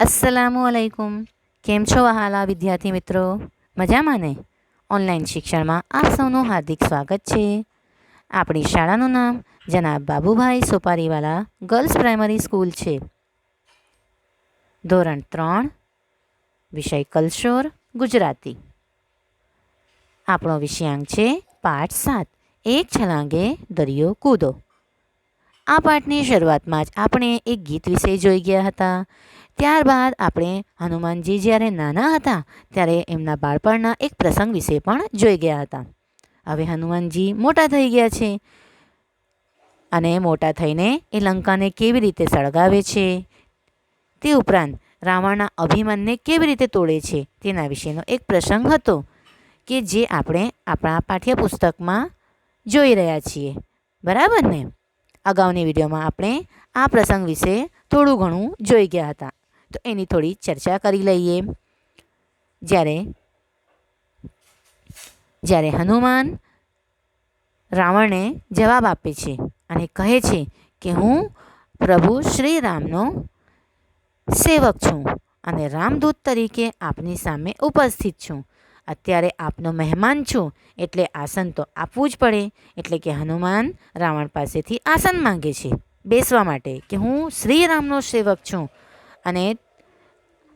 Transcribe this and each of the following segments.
અસલામુ અલૈકુમ. કેમ છો વહાલા વિદ્યાર્થી મિત્રો? મજામાં ને? ઓનલાઈન શિક્ષણમાં આપ સૌનું હાર્દિક સ્વાગત છે. આપણી શાળાનું નામ જનાબ Babubhai Sopariwala girls primary school છે. ધોરણ ત્રણ, વિષય કલશોર, ગુજરાતી. આપણો વિષયાંક છે પાઠ સાત, એક છલાંગે દરિયો કૂદો. આ પાઠની શરૂઆતમાં જ આપણે એક ગીત વિશે જોઈ ગયા હતા. ત્યારબાદ આપણે હનુમાનજી જ્યારે નાના હતા, ત્યારે એમના બાળપણના એક પ્રસંગ વિશે પણ જોઈ ગયા હતા. હવે હનુમાનજી મોટા થઈ ગયા છે અને મોટા થઈને એ લંકાને કેવી રીતે સળગાવે છે, તે ઉપરાંત રાવણના અભિમાનને કેવી રીતે તોડે છે, તેના વિશેનો એક પ્રસંગ હતો કે જે આપણે આપણા પાઠ્યપુસ્તકમાં જોઈ રહ્યા છીએ. બરાબર ને? અગાઉની વિડીયોમાં આપણે આ પ્રસંગ વિશે થોડું ઘણું જોઈ ગયા હતા. તો એની થોડી ચર્ચા કરી લઈએ. જ્યારે જ્યારે હનુમાન રાવણને જવાબ આપે છે અને કહે છે કે હું પ્રભુ શ્રી રામનો સેવક છું અને રામદૂત તરીકે આપની સામે ઉપસ્થિત છું. અત્યારે આપનો મહેમાન છું એટલે આસન તો આપવું જ પડે, એટલે કે હનુમાન રાવણ પાસેથી આસન માંગે છે. બેસવા માટે કે હું શ્રી રામનો સેવક છું અને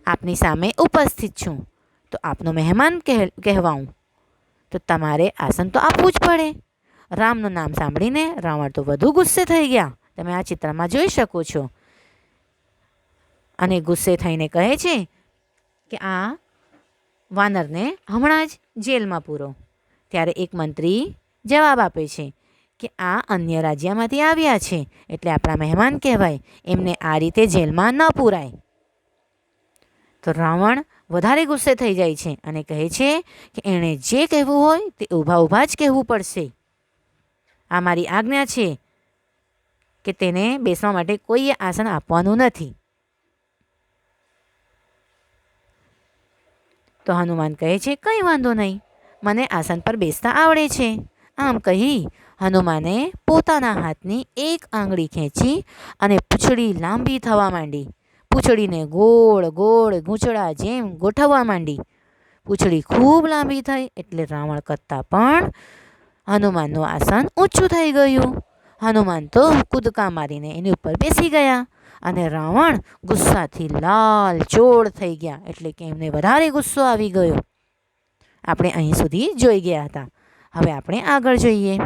આપની સામે ઉપસ્થિત છું. તો આપનો મહેમાન કહે કહેવાઉં. તો તમારે આસન તો આપવું જ પડે. રામનું નામ સાંભળીને રાવણ તો વધુ ગુસ્સે થઈ ગયા. તમે આ ચિત્રમાં જોઈ શકો છો. અને ગુસ્સે થઈને કહે છે કે આ વાનરને હમણાં જ જેલમાં પૂરો. ત્યારે એક મંત્રી જવાબ આપે છે. કે આ અન્ય રાજ્યમાંથી આવ્યા છે, એટલે આપણા મહેમાન કહેવાય. એમને આ રીતે જેલમાં ન પૂરાય. તો રાવણ વધારે ગુસ્સે થઈ જાય છે અને કહે છે કે એણે જે કહેવું હોય તે ઊભા ઊભા જ કહેવું પડશે. આ મારી આજ્ઞા છે કે તેને બેસવા માટે કોઈએ આસન આપવાનું નથી. તો હનુમાન કહે છે, કંઈ વાંધો નહીં. મને આસન પર બેસતા આવડે છે. આમ કહી હનુમાને પોતાના હાથની એક આંગળી ખેંચી અને પૂંછડી લાંબી થવા માંડી. પૂંછડીને ગોળ ગોળ ગૂંચળા જેમ ગોઠવવા માંડી. પૂંછડી ખૂબ લાંબી થઈ એટલે રાવણ કરતાં પણ હનુમાનનું આસન ઊંચું થઈ ગયું. હનુમાન તો કૂદકા મારીને એની ઉપર બેસી ગયા અને રાવણ ગુસ્સાથી લાલ ચોળ થઈ ગયા એટલે કે એમને વધારે ગુસ્સો આવી ગયો. આપણે અહીં સુધી જોઈ ગયા હતા. હવે આપણે આગળ જોઈએ.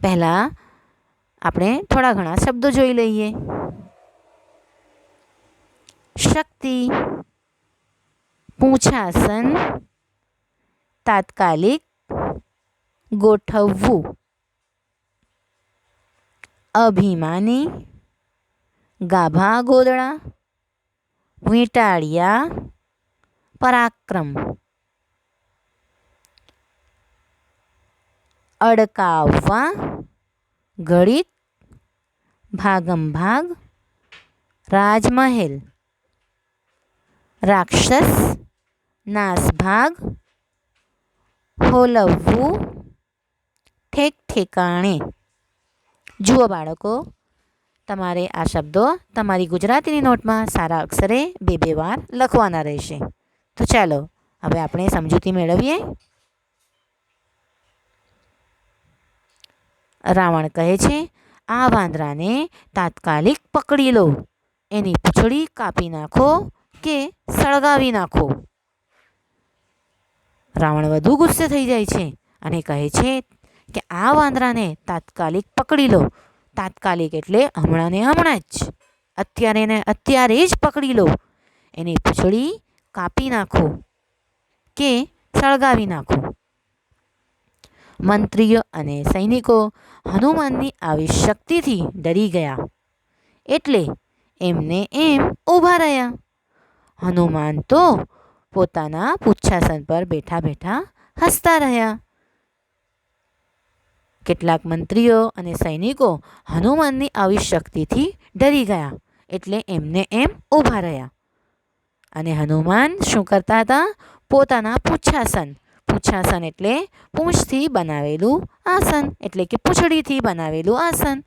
પહેલાં આપણે થોડા ઘણા શબ્દો જોઈ લઈએ. શક્તિ, પૂંછાસન, તાત્કાલિક, ગોઠવવું, અભિમાની, ગાભા ગોદડા, વીંટાળિયા, પરાક્રમ. અડકાવવા ગણિત, ભાગમ ભાગ, રાજમહેલ, રાક્ષસ, નાસભાગ, હોલવવું, ઠેક ઠેકાણે. જુઓ બાળકો, તમારે આ શબ્દો તમારી ગુજરાતીની નોટમાં સારા અક્ષરે બે બે વાર લખવાના રહેશે. તો ચાલો, હવે આપણે સમજૂતી મેળવીએ. રાવણ કહે છે, આ વાંદરાને તાત્કાલિક પકડી લો. એની પૂંછડી કાપી નાખો કે સળગાવી નાખો. રાવણ વધુ ગુસ્સે થઈ જાય છે અને કહે છે કે, આ વાંદરાને તાત્કાલિક પકડી લો. તાત્કાલિક એટલે હમણાં ને હમણાં જ. અત્યારે ને અત્યારે જ પકડી લો. એની પૂંછડી કાપી નાખો કે સળગાવી નાખો. મંત્રીઓ અને સૈનિકો હનુમાનની આવી શક્તિથી ડરી ગયા. એટલે એમને એમ ઊભા રહ્યા. હનુમાન તો પોતાના પુચ્છાસન પર બેઠા બેઠા હસતા રહ્યા. કેટલાક મંત્રીઓ અને સૈનિકો હનુમાનની આવી શક્તિથી ડરી ગયા, એટલે એમને એમ ઊભા રહ્યા. અને હનુમાન શું કરતા હતા? પોતાના પુચ્છાસન પુચ્છાસન એટલે પૂંછથી બનાવેલું આસન. એટલે કે પૂંછડીથી બનાવેલું આસન.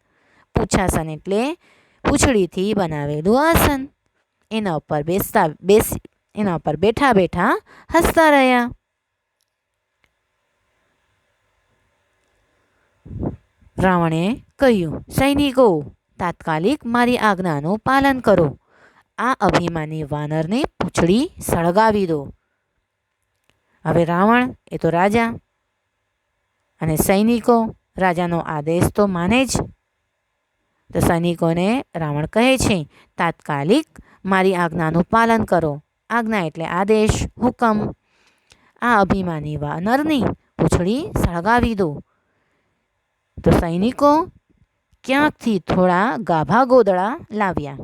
પૂછાસન એટલે પૂંછડીથી બનાવેલું આસન. એના ઉપર બેસતા બેસી, એના ઉપર બેઠા બેઠા હસતા રહ્યા. રાવણે કહ્યું, સૈનિકો, તાત્કાલિક મારી આજ્ઞાનું પાલન કરો. આ અભિમાની વાનરની પૂંછડી સળગાવી દો. હવે રાવણ એ તો રાજા અને સૈનિકો રાજાનો આદેશ તો માને જ. તો સૈનિકોને રાવણ કહે છે, તાત્કાલિક મારી આજ્ઞાનું પાલન કરો. આજ્ઞા એટલે આદેશ, હુકમ. આ અભિમાની વાનરની પૂંછડી સળગાવી દો. તો સૈનિકો ક્યાંકથી થોડા ગાભા ગોદળા લાવ્યા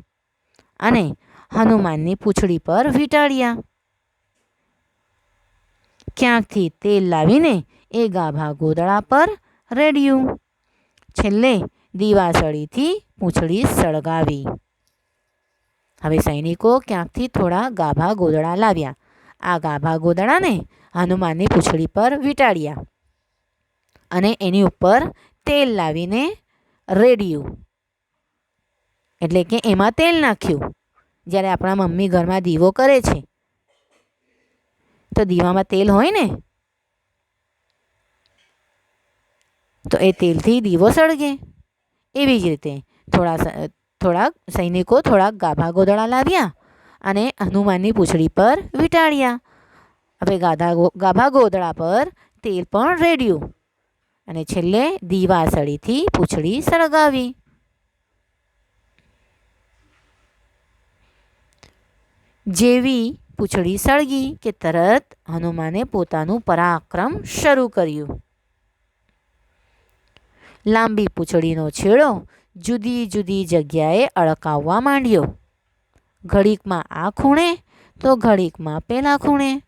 અને હનુમાનની પૂંછડી પર વીંટાળ્યા. ક્યાંકથી તેલ લાવીને એ ગાભા ગોદળા પર રેડ્યું. છેલ્લે દીવાસળીથી પૂંછડી સળગાવી. હવે સૈનિકો ક્યાંકથી થોડા ગાભા ગોદળા લાવ્યા. આ ગાભા ગોદળાને હનુમાનની પૂંછડી પર વીંટાળ્યા અને એની ઉપર તેલ લાવીને રેડ્યું. એટલે કે એમાં તેલ નાખ્યું. જ્યારે આપણા મમ્મી ઘરમાં દીવો કરે છે તો દીવામાં તેલ હોય ને? તો એ તેલથી દીવો સળગે. એવી જ રીતે થોડા થોડાક સૈનિકો થોડાક ગાભા ગોદળા લાવ્યા અને હનુમાનની પૂંછડી પર વીંટાળ્યા હવે ગાધા ગાભા ગોદળા પર તેલ પણ રેડ્યું અને છેલ્લે દીવાસળીથી પૂંછડી સળગાવી. જેવી પૂંછડી સળગી કે તરત હનુમાને પોતાનું પરાક્રમ શરૂ કર્યું. લાંબી પૂંછડીનો છેડો જુદી જુદી જગ્યાએ અળકાવવા માંડ્યો. ઘડીકમાં આ ખૂણે તો ઘડીકમાં પેલા ખૂણે.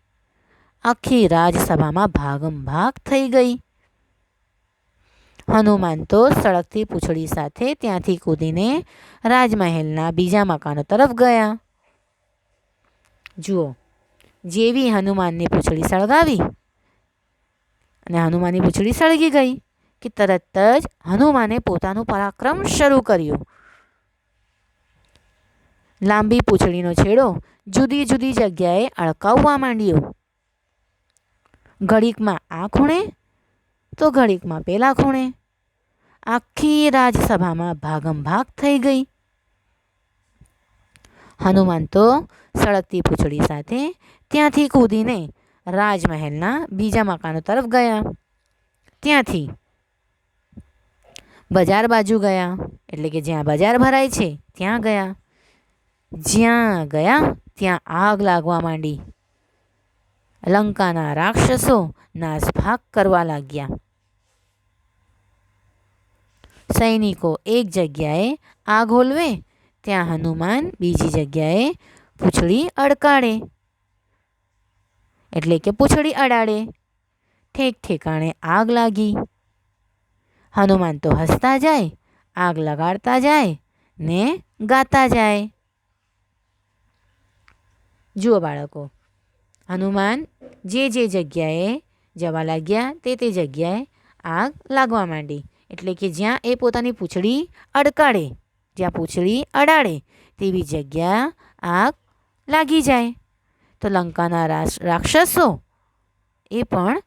આખી રાજસભામાં ભાગમ ભાગ થઈ ગઈ. હનુમાન તો સળગતી પૂંછડી સાથે ત્યાંથી કૂદીને રાજમહેલના બીજા મકાનો તરફ ગયા. જુઓ, જેવી હનુમાનની પૂંછડી સળગાવી અને હનુમાનની પૂંછડી સળગી ગઈ કે તરત જ હનુમાને પોતાનું પરાક્રમ શરૂ કર્યું. લાંબી પૂંછડીનો છેડો જુદી જુદી જગ્યાએ અળકાવવા માંડ્યો. ઘડીકમાં આ ખૂણે તો ઘડીકમાં પેલા ખૂણે. આખી રાજસભામાં ભાગમ ભાગ થઈ ગઈ. હનુમાન તો સળગતી પૂંછડી સાથે ત્યાંથી કૂદીને રાજમહેલના બીજા મકાનો તરફ ગયા. ત્યાંથી બજાર બાજુ ગયા, એટલે કે જ્યાં બજાર ભરાય છે ત્યાં ગયા. જ્યાં ગયા ત્યાં આગ લાગવા માંડી. લંકાના રાક્ષસો નાસભાગ કરવા લાગ્યા. સૈનિકો એક જગ્યાએ આગ હોલવે ત્યાં હનુમાન બીજી જગ્યાએ પૂંછડી અડકાડે એટલે કે પૂંછડી અડાડે. ઠેક ઠેકાણે આગ લાગી. હનુમાન તો હસતા જાય, આગ લગાડતા જાય, ને ગાતા જાય. જુઓ બાળકો, હનુમાન જે જે જગ્યાએ જવા લાગ્યા તે તે જગ્યાએ આગ લાગવા માંડી. એટલે કે જ્યાં એ પોતાની પૂંછડી અડકાડે. જ્યાં પૂંછડી અડાડે, તેવી જગ્યા આગ લાગી જાય. તો લંકાના રાક્ષસો એ પણ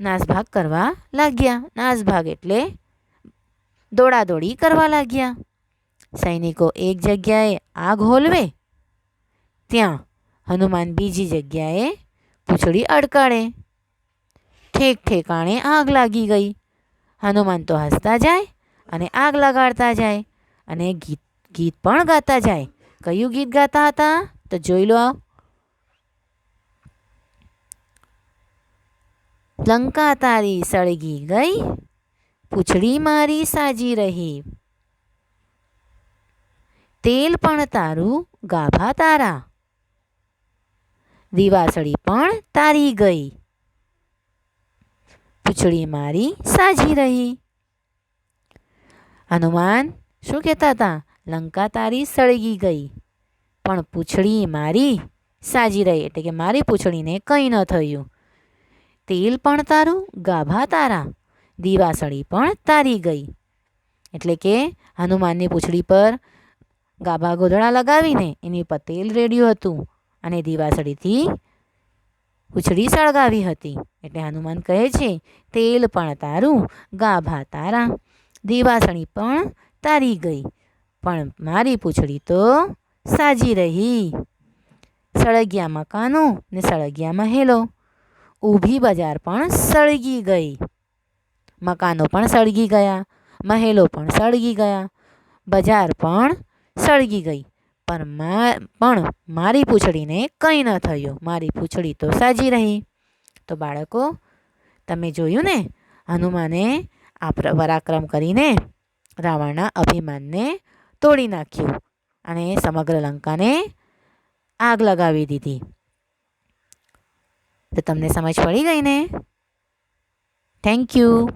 નાસભાગ કરવા લાગ્યા. નાસભાગ એટલે દોડાદોડી કરવા લાગ્યા. સૈનિકો એક જગ્યાએ આગ હોલવે, ત્યાં હનુમાન બીજી જગ્યાએ પૂંછડી અડકાડે. ઠેક ઠેકાણે આગ લાગી ગઈ. હનુમાન તો હસતા જાય અને આગ લગાડતા જાય. અને ગીત ગીત પણ ગાતા જાય. કયું ગીત ગાતા હતા? તો જોઈ લો લંકા તારી સળગી ગઈ, પૂછડી મારી સાજી રહી. તેલ પણ તારું ગાભા તારા. દિવાસળી પણ તારી ગઈ, પૂંછડી મારી સાજી રહી. હનુમાન શું કહેતા હતા? લંકા તારી સળગી ગઈ. પણ પૂંછડી મારી સાજી રહી એટલે કે મારી પૂંછડીને કંઈ ન થયું. તેલ પણ તારું, ગાભા તારા. દીવાસળી પણ તારી ગઈ. એટલે કે હનુમાનની પૂંછડી પર ગાભા ગોધડા લગાવીને એની પર તેલ રેડ્યું હતું અને દીવાસળીથી પૂંછડી સળગાવી હતી. એટલે હનુમાન કહે છે, તેલ પણ તારું, ગાભા તારા. દીવાસળી પણ તારી ગઈ. પણ મારી પૂંછડી તો સાજી રહી. સળગ્યા મકાનો ને સળગ્યા મહેલો. ઊભી બજાર પણ સળગી ગઈ. મકાનો પણ સળગી ગયા, મહેલો પણ સળગી ગયા, બજાર પણ સળગી ગઈ. પણ મા, પણ મારી પૂંછડીને કંઈ ન થયું. મારી પૂંછડી તો સાજી રહી. તો બાળકો, તમે જોયું ને? હનુમાને આ પરાક્રમ કરીને રાવણના અભિમાનને તોડી નાખ્યું અને સમગ્ર લંકાને આગ લગાવી દીધી. તો તમને સમજ પડી ગઈ ને? Thank you